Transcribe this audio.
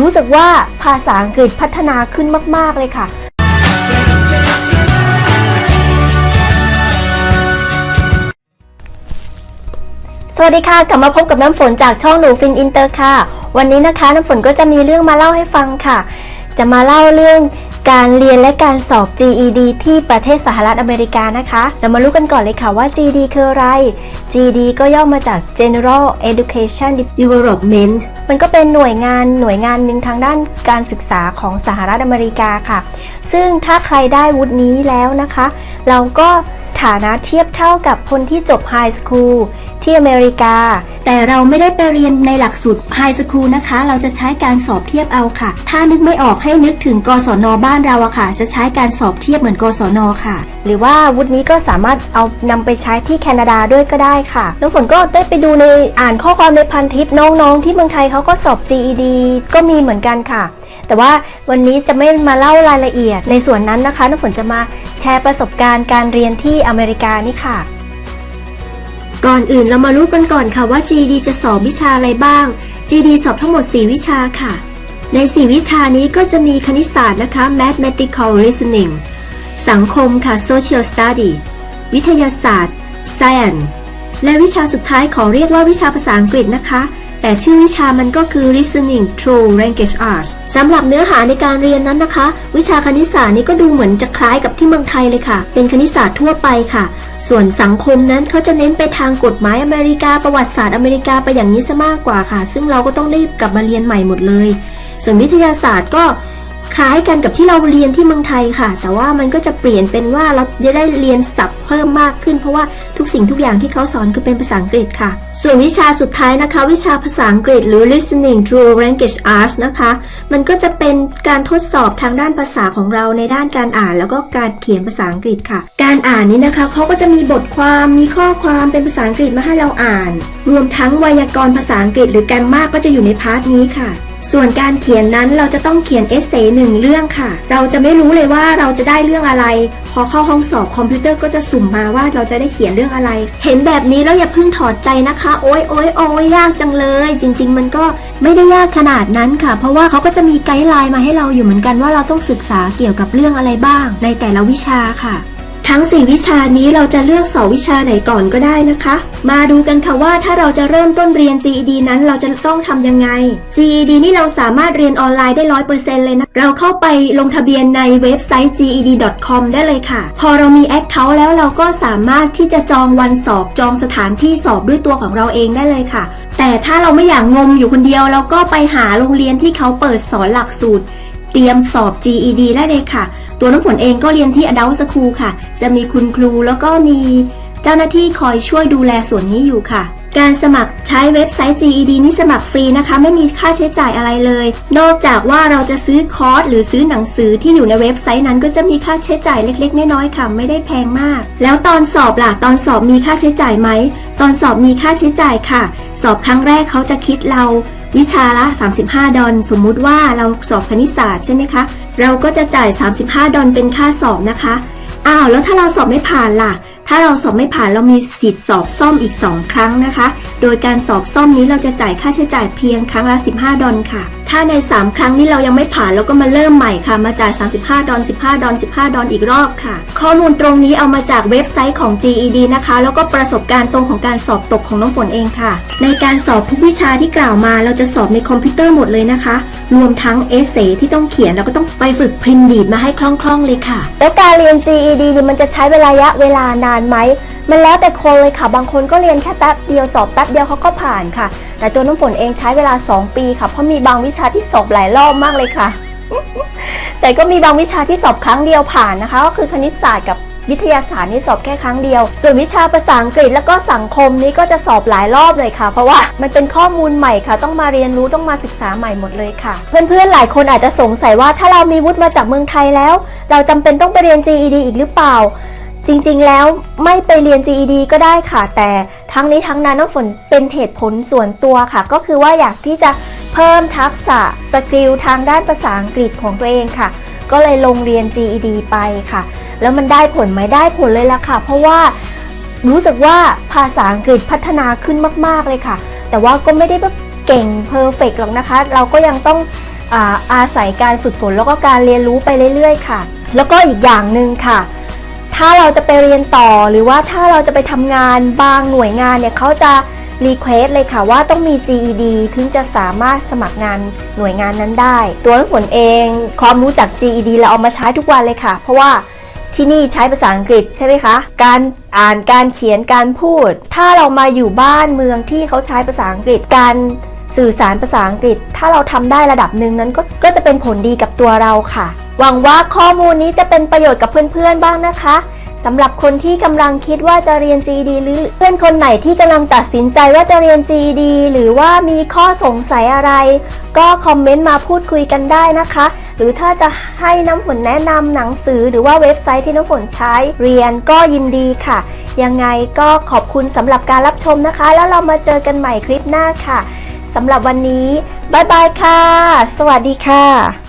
รู้สึกว่าภาษาอังกฤษพัฒนาขึ้นมาก ๆ เลยค่ะ สวัสดีค่ะ กลับมาพบกับน้ำฝนจากช่องหนูฟินอินเตอร์ค่ะ วันนี้นะคะน้ำฝนก็จะมีเรื่องมาเล่าให้ฟังค่ะ จะมาเล่าเรื่อง การเรียนและการสอบ GED ที่ประเทศสหรัฐอเมริกานะคะเรามารู้กันก่อนเลยค่ะว่า GED คืออะไร GED ก็ย่อมาจาก General Education Development มันก็เป็นหน่วยงานหน่วยงานหนึ่งทางด้านการศึกษาของสหรัฐอเมริกาค่ะ ซึ่งถ้าใครได้วุฒินี้แล้วนะคะ เราก็ ฐานะเทียบเท่ากับคนที่จบไฮสคูลที่อเมริกา แต่เราไม่ได้ไปเรียนในหลักสูตรไฮสคูลนะคะ เราจะใช้การสอบเทียบเอาค่ะ ถ้านึกไม่ออกให้นึกถึงกศนบ้านเราอะค่ะ จะใช้การสอบเทียบเหมือนกศนค่ะ หรือว่าวุฒินี้ก็สามารถเอานำไปใช้ที่แคนาดาด้วยก็ได้ค่ะ น้องฝนก็ได้ไปดูในอ่านข้อความในพันทิปน้องๆ ที่เมืองไทยเขาก็สอบ GED ก็มีเหมือนกันค่ะ แต่ว่าวันนี้จะไม่มาเล่ารายละเอียดในส่วนนั้นนะคะน้ำฝนจะมาแชร์ประสบการณ์การเรียนที่อเมริกานี่ค่ะ ก่อนอื่นเรามารู้กันก่อนค่ะว่า GD จะสอบวิชาอะไรบ้าง GD สอบทั้งหมด 4 วิชาค่ะ ใน 4 วิชานี้ก็จะมีคณิตศาสตร์นะคะ mathematical reasoning สังคมค่ะ social study วิทยาศาสตร์ science และวิชาสุดท้ายขอเรียกว่าวิชาภาษาอังกฤษนะคะ แต่ชื่อวิชามันก็คือ listening through language arts สำหรับเนื้อหาในการเรียนนั้นนะคะ วิชาคณิตศาสตร์นี้ก็ดูเหมือนจะคล้ายกับที่เมืองไทยเลยค่ะ เป็นคณิตศาสตร์ทั่วไปค่ะ ส่วนสังคมนั้นเขาจะเน้นไปทางกฎหมายอเมริกาประวัติศาสตร์อเมริกาไปอย่างนี้ซะมากกว่าค่ะ ซึ่งเราก็ต้องรีบกลับมาเรียนใหม่หมดเลย ส่วนวิทยาศาสตร์ก็ คล้ายกันกับที่เราเรียนที่เมืองไทยค่ะ แต่ว่ามันก็จะเปลี่ยนเป็นว่าเราจะได้เรียนศัพท์เพิ่มมากขึ้น เพราะว่าทุกสิ่งทุกอย่างที่เขาสอนคือเป็นภาษาอังกฤษค่ะ ส่วนวิชาสุดท้ายนะคะ วิชาภาษาอังกฤษหรือ listening through language arts นะคะ มันก็จะเป็นการทดสอบทางด้านภาษาของเราในด้านการอ่าน แล้วก็การเขียนภาษาอังกฤษค่ะ การอ่านนี้นะคะเขาก็จะมีบทความมีข้อความเป็นภาษาอังกฤษมาให้เราอ่าน รวมทั้งไวยากรณ์ภาษาอังกฤษ หรือแกรมมาก็จะอยู่ในพาร์ทนี้ค่ะ ส่วนการเขียนนั้นเราจะต้องเขียนเอเซหนึ่งเรื่องค่ะ เราจะไม่รู้เลยว่าเราจะได้เรื่องอะไร พอเข้าห้องสอบคอมพิวเตอร์ก็จะสุ่มมาว่าเราจะได้เขียนเรื่องอะไร เห็นแบบนี้แล้วอย่าเพิ่งถอดใจนะคะ โอ๊ยโอ๊ยโอ๊ยยากจังเลย จริง ๆ มันก็ไม่ได้ยากขนาดนั้นค่ะ เพราะว่าเขาก็จะมีไกด์ไลน์มาให้เราอยู่เหมือนกันว่าเราต้องศึกษาเกี่ยวกับเรื่องอะไรบ้าง ในแต่ละวิชาค่ะ ทั้ง 4 วิชานี้เราจะเลือกสอบวิชาไหนก่อนก็ได้นะคะ มาดูกันค่ะว่าถ้าเราจะเริ่มต้นเรียน GED นั้นเราจะต้องทำยังไง GED นี่เราสามารถเรียนออนไลน์ได้100%เลยนะ เราเข้าไปลงทะเบียนในเว็บไซต์ ged.com ได้เลยค่ะ พอเรามี Account แล้วเราก็สามารถที่จะจองวันสอบจองสถานที่สอบด้วยตัวของเราเองได้เลยค่ะ แต่ถ้าเราไม่อยากงมอยู่คนเดียวเราก็ไปหาโรงเรียนที่เขาเปิดสอนหลักสูตร เตรียมสอบ GED ได้เลยค่ะ ตัวน้ำฝนเองก็เรียนที่ Adult School ค่ะ จะมีคุณครูแล้วก็มี เจ้าหน้าที่คอยช่วยดูแลส่วนนี้อยู่ค่ะ การสมัครใช้เว็บไซต์ GED นี่สมัครฟรีนะคะ ไม่มีค่าใช้จ่ายอะไรเลย นอกจากว่าเราจะซื้อคอร์สหรือซื้อหนังสือที่อยู่ในเว็บไซต์นั้นก็จะมีค่าใช้จ่ายเล็ก ๆ น้อยๆค่ะไม่ได้แพงมาก แล้วตอนสอบล่ะ ตอนสอบมีค่าใช้จ่ายไหม ตอนสอบมีค่าใช้จ่ายค่ะ สอบครั้งแรกเขาจะคิดเราวิชาละ 35 ดอลสมมุติว่าเราสอบคณิตศาสตร์ใช่ไหมคะ เราก็จะจ่าย 35 ดอลเป็นค่าสอบนะคะ อ้าว แล้วถ้าเราสอบไม่ผ่านล่ะ ถ้าเราสอบไม่ผ่านเรามีสิทธิ์สอบซ่อมอีก 2 ครั้งนะคะ โดยการสอบซ่อมนี้เราจะจ่ายค่าใช้จ่ายเพียงครั้งละ 15 ดอลค่ะ ถ้าใน 3 ครั้งนี้เรายังไม่ผ่านเราก็มาเริ่มใหม่ค่ะ มาจ่าย 35 ดอล15 ดอล15 ดอลอีกรอบค่ะ ข้อมูลตรงนี้เอามาจากเว็บไซต์ของ GED นะคะ แล้วก็ประสบการณ์ตรงของการสอบตกของน้องฝนเองค่ะ ในการสอบทุกวิชาที่กล่าวมา เราจะสอบในคอมพิวเตอร์หมดเลยนะคะ รวมทั้งเอเซที่ต้องเขียนแล้วก็ต้องไปฝึกพิมพ์ดีดมาให้คล่องๆเลยค่ะ แล้วการเรียน GED นี่มันจะใช้เวลาระยะเวลานานไหม มันแล้วแต่คนเลยค่ะ บางคนก็เรียนแค่แป๊บเดียวสอบแป๊บเดียวเขาก็ผ่านค่ะ แต่ตัวน้ำฝนเองใช้เวลา 2 ปีค่ะ เพราะมีบางวิชาที่สอบหลายรอบมากเลยค่ะ แต่ก็มีบางวิชาที่สอบครั้งเดียวผ่านนะคะ ก็คือคณิตศาสตร์กับวิทยาศาสตร์นี่สอบแค่ครั้งเดียว ส่วนวิชาภาษาอังกฤษแล้วก็สังคมนี่ก็จะสอบหลายรอบเลยค่ะ เพราะว่ามันเป็นข้อมูลใหม่ค่ะ ต้องมาเรียนรู้ต้องมาศึกษาใหม่หมดเลยค่ะ เพื่อนๆหลายคนอาจจะสงสัยว่าถ้าเรามีวุฒิมาจากเมืองไทยแล้ว เราจำเป็นต้องไปเรียน GED อีกหรือเปล่า จริงๆ แล้วไม่ไปเรียน GED ก็ได้ค่ะ แต่ทั้งนี้ทั้งนั้นน้ำฝนเป็นเหตุผลส่วนตัวค่ะ ก็คือว่าอยากที่จะเพิ่มทักษะสกิลทางด้านภาษาอังกฤษของตัวเองค่ะ ก็เลยลงเรียน GED ไปค่ะ แล้วมันได้ผลไหมได้ผลเลยละค่ะ เพราะว่ารู้สึกว่าภาษาอังกฤษพัฒนาขึ้นมาก ๆ เลยค่ะ แต่ว่าก็ไม่ได้แบบเก่งเพอร์เฟกหรอกนะคะ เราก็ยังต้องอาอาศัยการฝึกฝนแล้วก็การเรียนรู้ไปเรื่อย ๆ ค่ะ แล้วก็อีกอย่างหนึ่งค่ะ ถ้าเราจะไปเรียนต่อหรือว่าถ้าเราจะไปทำงานบางหน่วยงานเนี่ยเขาจะรีเควสเลยค่ะว่าต้องมี GED ถึงจะสามารถสมัครงานหน่วยงานนั้นได้ ตัวน้ำฝนเองความรู้จัก GED เราเอามาใช้ทุกวันเลยค่ะ เพราะว่าที่นี่ใช้ภาษาอังกฤษใช่ไหมคะ การอ่านการเขียนการพูด ถ้าเรามาอยู่บ้านเมืองที่เขาใช้ภาษาอังกฤษการ สื่อสารภาษาอังกฤษ ถ้าเราทำได้ระดับหนึ่งนั้นก็ก็จะเป็นผลดีกับตัวเราค่ะ หวังว่าข้อมูลนี้จะเป็นประโยชน์กับเพื่อนๆบ้างนะคะสำหรับคนที่กำลังคิดว่าจะเรียน GED หรือเพื่อนคนไหนที่กำลังตัดสินใจว่าจะเรียน GED หรือว่ามีข้อสงสัยอะไร ก็คอมเมนต์มาพูดคุยกันได้นะคะ หรือถ้าจะให้น้ำฝนแนะนำหนังสือหรือว่าเว็บไซต์ที่น้ำฝนใช้เรียนก็ยินดีค่ะ ยังไงก็ขอบคุณสำหรับการรับชมนะคะ แล้วเรามาเจอกันใหม่คลิปหน้าค่ะ สำหรับวันนี้ บ๊ายบายค่ะ สวัสดีค่ะ